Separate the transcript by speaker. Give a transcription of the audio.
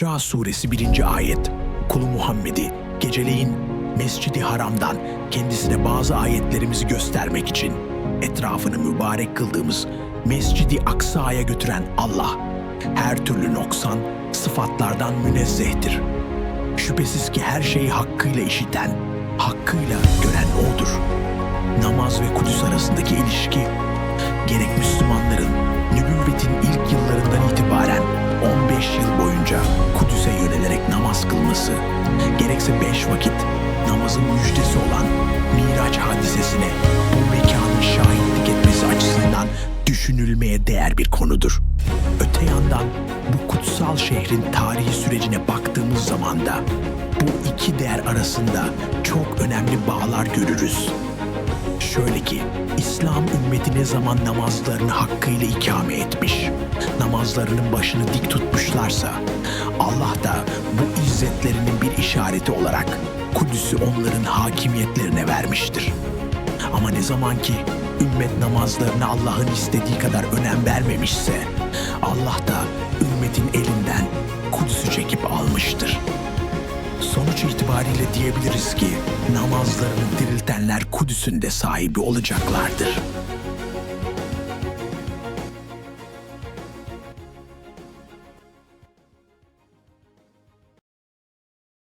Speaker 1: İsra suresi 1. ayet. Kulu Muhammed'i geceleyin Mescidi Haram'dan kendisine bazı ayetlerimizi göstermek için etrafını mübarek kıldığımız Mescidi Aksa'ya götüren Allah her türlü noksan sıfatlardan münezzehtir. Şüphesiz ki her şeyi hakkıyla işiten, hakkıyla gören O'dur. Namaz ve Kudüs arasındaki ilişki, gerek Müslümanların nübüvvetin ilk yıllarından itibaren 15 yıl boyunca namaz kılması, gerekse beş vakit namazın müjdesi olan Miraç hadisesine bu mekanın şahitlik etmesi açısından düşünülmeye değer bir konudur. Öte yandan bu kutsal şehrin tarihi sürecine baktığımız zaman da bu iki değer arasında çok önemli bağlar görürüz. Şöyle ki, İslam ümmeti ne zaman namazlarını hakkıyla ikame etmiş, namazlarının başını dik tutmuşlarsa, Allah da bu izzetlerinin bir işareti olarak Kudüs'ü onların hakimiyetlerine vermiştir. Ama ne zaman ki ümmet namazlarına Allah'ın istediği kadar önem vermemişse, Allah da ümmetin elinden Kudüs'ü çekip almıştır. Sonuç itibariyle diyebiliriz ki namazlarını diriltenler Kudüs'ün de sahibi olacaklardır.